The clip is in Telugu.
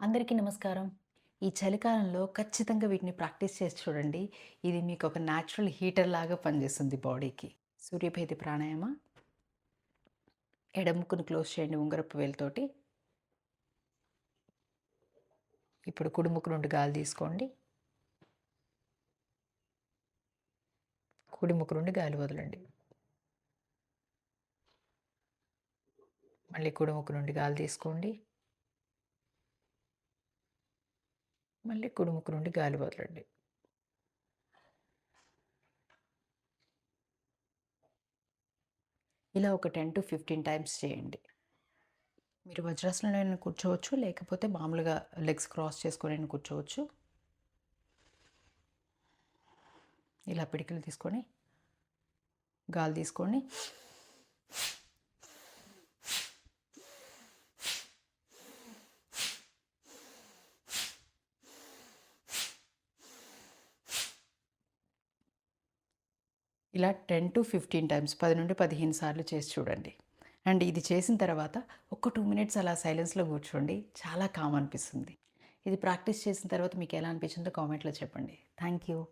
అందరికీ నమస్కారం. ఈ చలికాలంలో ఖచ్చితంగా వీటిని ప్రాక్టీస్ చేసి చూడండి. ఇది మీకు ఒక న్యాచురల్ హీటర్ లాగా పనిచేస్తుంది బాడీకి. సూర్యభేది ప్రాణాయామ. ఎడముక్కును క్లోజ్ చేయండి ఉంగరపు వేలుతోటి. ఇప్పుడు కుడిముక్కు నుండి గాలి తీసుకోండి. కుడిముక్కు నుండి గాలి వదలండి. మళ్ళీ కుడిముక్కు నుండి గాలి తీసుకోండి. మళ్ళీ కుడుముక్కు నుండి గాలి వదలండి ఇలా ఒక టెన్ టు ఫిఫ్టీన్ టైమ్స్ చేయండి. మీరు వజ్రాసనంలో కూర్చోవచ్చు లేకపోతే మామూలుగా లెగ్స్ క్రాస్ చేసుకొని కూర్చోవచ్చు. ఇలా పిడికిలు తీసుకొని గాలి తీసుకొని ఇలా టెన్ టు ఫిఫ్టీన్ టైమ్స్ పది నుండి పదిహేను సార్లు చేసి చూడండి. అండ్ ఇది చేసిన తర్వాత ఒక టూ మినిట్స్ అలా సైలెన్స్లో కూర్చోండి. చాలా కామ్ అనిపిస్తుంది. ఇది ప్రాక్టీస్ చేసిన తర్వాత మీకు ఎలా అనిపించిందో కామెంట్లో చెప్పండి. Thank you